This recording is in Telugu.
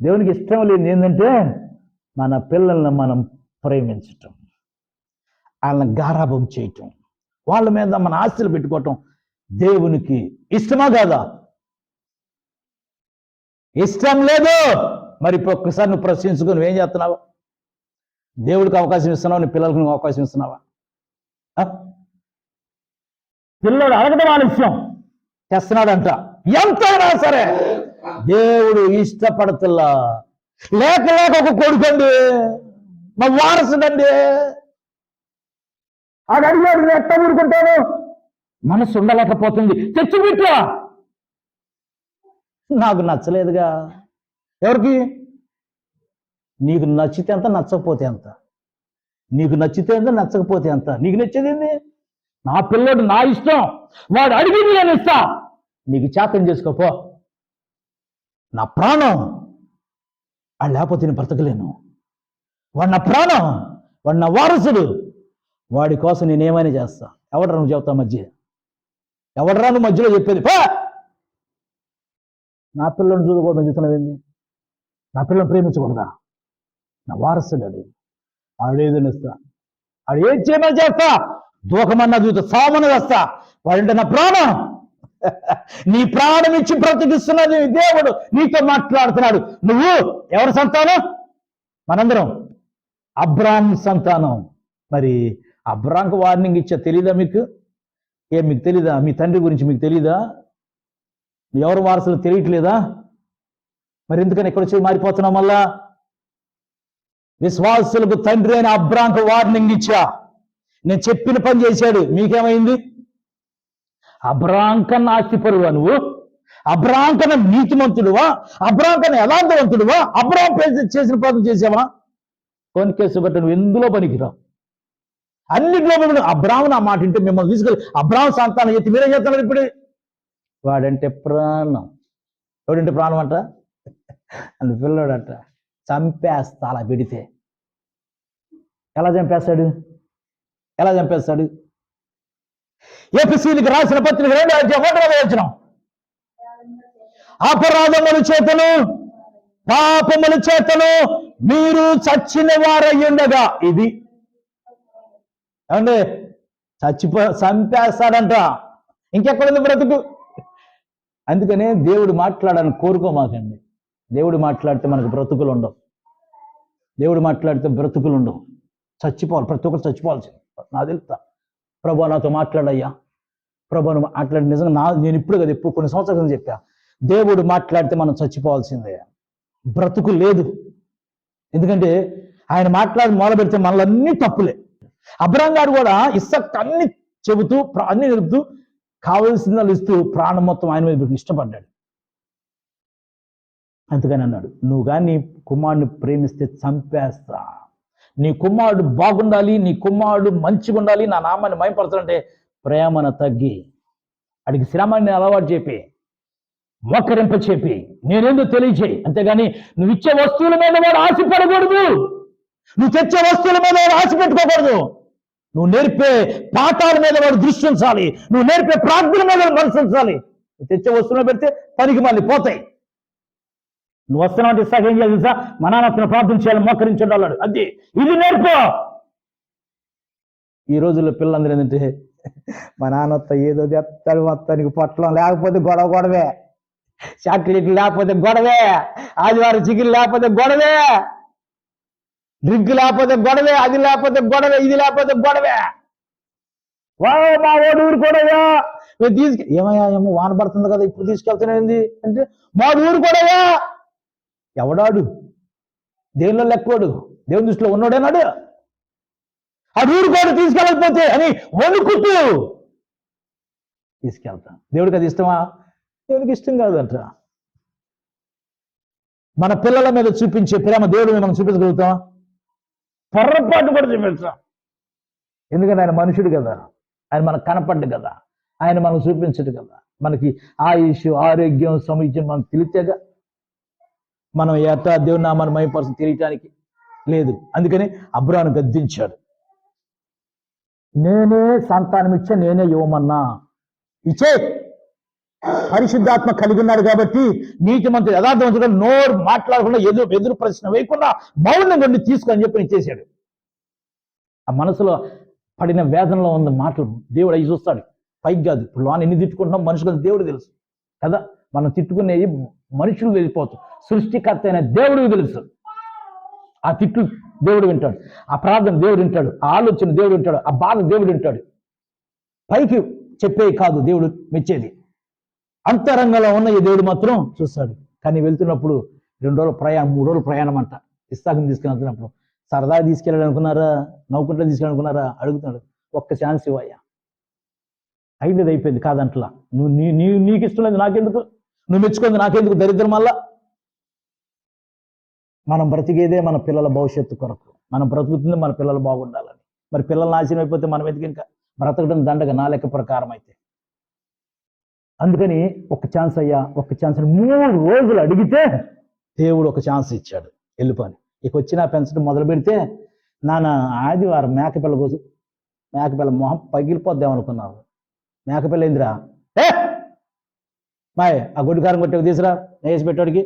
దేవునికి ఇష్టం లేని ఏంటంటే మన పిల్లల్ని మనం ప్రేమించటం వాళ్ళని గారాభం చేయటం వాళ్ళ మీద మన ఆస్తులు పెట్టుకోవటం దేవునికి ఇష్టమా కాదా? ఇష్టం లేదు. మరి ఇప్పుడు ఒక్కసారి నువ్వు ప్రశ్నించుకొని నువ్వేం చేస్తున్నావు? దేవుడికి అవకాశం ఇస్తున్నావు? నీ పిల్లలకు నువ్వు అవకాశం ఇస్తున్నావా? పిల్లడు అడగడం ఆలస్యం చేస్తున్నాడంట ఎంతైనా సరే దేవుడు ఇష్టపడతలా. లేక లేక ఒక కొడుకండి మా వారసుడండి. ఆడు అడిగాడు ఎట్ట ఊరుకుంటాను? మనసు ఉండలేకపోతుంది. తెచ్చిపెట్టా నాకు నచ్చలేదుగా. ఎవరికి? నీకు నచ్చితే ఎంత నచ్చకపోతే ఎంత నీకు నచ్చితే ఎంత నచ్చకపోతే ఎంత నీకు నచ్చేది ఏంది? నా పిల్లడు నా ఇష్టం. వాడు అడిగింది నేను ఇస్తా. నీకు చేతం చేసుకోపో నా ప్రాణం. వాడు లేకపోతే నేను బ్రతకలేను. వాడు నా ప్రాణం. వాడు నా వారసుడు. వాడి కోసం నేనేమైనా చేస్తా. ఎవడరా నువ్వు చెప్తా మధ్య? ఎవడరా నువ్వు మధ్యలో చెప్పేది? పా! నా పిల్లల్ని చూసుకోవడం చెప్తున్నావేంది నా పిల్లల్ని ప్రేమించకూడదా? నా వారసుడు అడు వాడు ఏదైనా ఆడు వాడు ఏం చేయమని చేస్తా? దూకమన్నా చూస్తా సామని వేస్తా వాడింటే నా ప్రాణం. నీ ప్రాణం ఇచ్చి బ్రతికిస్తున్నది దేవుడు నీతో మాట్లాడుతున్నాడు. నువ్వు ఎవరి సంతానం? మనందరం అబ్రామ్ సంతానం. మరి అబ్రాంకు వార్నింగ్ ఇచ్చా తెలీదా మీకు? ఏ మీకు తెలీదా? మీ తండ్రి గురించి మీకు తెలీదా? ఎవరు వారసులు తెలియట్లేదా? మరి ఎందుకని ఇక్కడ వచ్చి మారిపోతున్నాం మళ్ళా? విశ్వాసులకు తండ్రి అయిన అబ్రాంకు వార్నింగ్ ఇచ్చా. నేను చెప్పిన పని చేశాడు. మీకేమైంది? అబ్రాంకన్న ఆస్తిపరువా నువ్వు? అభ్రాంకన నీతిమంతుడువా? అభ్రాంకన యథార్థవంతుడువా? అబ్రాం చేసి- చేసిన పనులు చేసావా? కొన్ని కేసు బట్టి నువ్వు ఎందులో పనికిరావు? అన్నిట్లో మిమ్మల్ని అబ్రాహ్మణ మాట వింటే మిమ్మల్ని తీసుకెళ్ళి అబ్రాహ్మ సంతానం ఎత్తి మీరేం చేస్తున్నారు ఇప్పుడు? వాడంటే ప్రాణం. ఎవడంటే ప్రాణం అంట? అని పిల్లడంట. చంపేస్తా అలా పెడితే. ఎలా చంపేస్తాడు? ఎలా చంపేస్తాడు? ఏపీసీలకు రాసిన పత్రిక రెండు అధ్యాయం ఒకటో వచ్చిన అపరాధముల చేతను పాపముల చేతను మీరు చచ్చిన వారయ్యుండగా. ఇది ఏమండి? చచ్చిపో చంపేస్తాడంట. ఇంకెక్కడుంది బ్రతుకు? అందుకనే దేవుడు మాట్లాడాలని కోరుకోమాకండి దేవుడు మాట్లాడితే మనకు బ్రతుకులు ఉండవు. దేవుడు మాట్లాడితే బ్రతుకులు ఉండవు. చచ్చిపోవాలి. ప్రతి ఒక్కరు చచ్చిపోవాల్సింది. నా తెలుస్తా ప్రభా నాతో మాట్లాడయ్యా. ప్రభా నువ్వు మాట్లాడి నిజంగా నా నేను ఇప్పుడు కదా ఇప్పుడు కొన్ని సంవత్సరాల క్రితం చెప్పా. దేవుడు మాట్లాడితే మనం చచ్చిపోవాల్సిందే. బ్రతుకు లేదు. ఎందుకంటే ఆయన మాట్లాడి మొదలు పెడితే మనలన్నీ తప్పులే. అబ్రాం గారు కూడా ఇసక్ అన్ని చెబుతూ అన్ని చెబుతూ కావలసిన ఇస్తూ ప్రాణం మొత్తం ఆయన మీద ఇష్టపడ్డాడు. అందుకని అన్నాడు నువ్వు కానీ నీ ప్రేమిస్తే చంపేస్తా. నీ కుమారుడు బాగుండాలి నీ కుమారుడు మంచిగా ఉండాలి నా నామాన్ని మయపరచాలంటే ప్రేమను తగ్గి. అడిగి శ్రమాన్ని అలవాటు చెప్పి మోకరింప చెప్పి నేనేందో తెలియచేయి అంతేగాని నువ్వు ఇచ్చే వస్తువుల మీద వాడు ఆశపడకూడదు. నువ్వు తెచ్చే వస్తువుల మీద వాడు ఆశ పెట్టుకోకూడదు నువ్వు నేర్పే పాఠాల మీద వాడు దృష్టి ఉంచాలి. నువ్వు నేర్పే ప్రార్థన మీద వాడు మనసు ఉంచాలి. నువ్వు తెచ్చే వస్తువులు పెడితే పనికి మళ్ళీ పోతాయి. నువ్వు వస్తున్నావు అంటే ఇస్తాక ఏం చేయాలి తెలుసా? మా నాన్న ప్రార్థన చేయాలి మోకరించండి అన్నాడు. అది ఇది నేర్పో! ఈ రోజుల్లో పిల్లలందరూ ఏంటంటే మా నాన్న వస్తా ఏదో తెస్తాడు మొత్తానికి పొట్లం లేకపోతే గొడవ గొడవే. చాక్లెట్లు లేకపోతే గొడవే. ఆదివారం చికెన్ లేకపోతే గొడవే. డ్రింక్ లేకపోతే గొడవే అది లేకపోతే గొడవే ఇది లేకపోతే గొడవే. వా మా వాడు ఊరు కూడాయా మేము తీసుకు ఏమయ్యా ఏమో వాన పడుతుంది కదా ఇప్పుడు తీసుకెళ్తున్నాయింది అంటే మా ఊరు కూడాయా ఎవడాడు? దేవుల్లో లెక్కోడు? దేవుని దృష్టిలో ఉన్నాడేనాడు ఆ ఊరు కూడా తీసుకెళ్ళకపోతే అని వణుకుతూ తీసుకెళ్తాం దేవుడికి అది ఇష్టమా? దేవుడికి ఇష్టం కాదంట. మన పిల్లల మీద చూపించే ప్రేమ దేవుడి మీద మనం చూపించగలుగుతాం పొరపాటు కూడా చూపించాం. ఎందుకంటే ఆయన మనుషుడు కదా. ఆయన మనకు కనపడ్డు కదా. ఆయన మనకు చూపించడు కదా. మనకి ఆయుష్ ఆరోగ్యం సమైక్యం మనం తెలితేగా మనం యథా దేవుని నామాన్ని మైపరచు తెలియటానికి లేదు. అందుకని అబ్రాను గద్దించాడు. నేనే సంతానం ఇచ్చా నేనే ఇవ్వమన్నా. ఇచ్చే పరిశుద్ధాత్మ కలిగి ఉన్నాడు కాబట్టి నీతి మంత్రి యథార్థవంతుడు నోరు మాట్లాడకుండా ఎదురు ఎదురు ప్రశ్న వేయకుండా మౌనం నుండి తీసుకొని చెప్పి ఇచ్చేసాడు చేశాడు. ఆ మనసులో పడిన వేదనలో ఉన్న మాటలు దేవుడు అవి చూస్తాడు. పైకి కాదు. ఇప్పుడు లోన ఎన్ని తిట్టుకుంటున్నాం మనుషులకు దేవుడు తెలుసు. కదా? మనం తిట్టుకునేది మనుషులు వెళ్ళిపోతాం సృష్టికర్త అయిన దేవుడికి తెలుసు. ఆ తిట్లు దేవుడు వింటాడు. ఆ ప్రార్థన దేవుడు వింటాడు. ఆ ఆలోచన దేవుడు వింటాడు. ఆ బాధ దేవుడు వింటాడు. పైకి చెప్పేవి కాదు దేవుడు మెచ్చేది. అంతరంగంలో ఉన్న ఈ దేవుడు మాత్రం చూస్తాడు. కానీ వెళ్తున్నప్పుడు రెండు రోజులు ప్రయాణం మూడు రోజులు ప్రయాణం అంట. ఇస్తాకం తీసుకుని వెళ్తున్నప్పుడు సరదా తీసుకెళ్ళాలనుకున్నారా? తీసుకెళ్ళాలనుకున్నారా? అడుగుతున్నాడు. ఒక్క ఛాన్స్ ఇవ్వయ్యా. అయినది అయిపోయింది కాదంట్లా. నువ్వు నీ నీ నీకు ఇష్టం లేదు నాకెందుకు? నువ్వు మెచ్చుకుంది నాకెందుకు? దరిద్రం వల్ల? మనం బ్రతికేదే మన పిల్లల భవిష్యత్తు కొరకు. మనం బ్రతుకుతుంది మన పిల్లలు బాగుండాలని. మరి పిల్లలు నాశనం అయిపోతే మనం ఎందుకు ఇంకా బ్రతకడం దండగ నా లెక్క ప్రకారం అయితే? అందుకని ఒక ఛాన్స్ అయ్యా ఒక ఛాన్స్ మూడు రోజులు అడిగితే దేవుడు ఒక ఛాన్స్ ఇచ్చాడు. వెళ్ళిపోని ఇక వచ్చినా పెంచడం మొదలు పెడితే నాన్న ఆదివారం మేకపిల్ల కోసం మేకపిల్ల మొహం పగిలిపోద్దాం అనుకున్నావు మేకపిల్ల ఏందిరా? మాయ్ ఆ గొడ్డు కారం కొట్టి తీసురా వేసి పెట్టోడికి.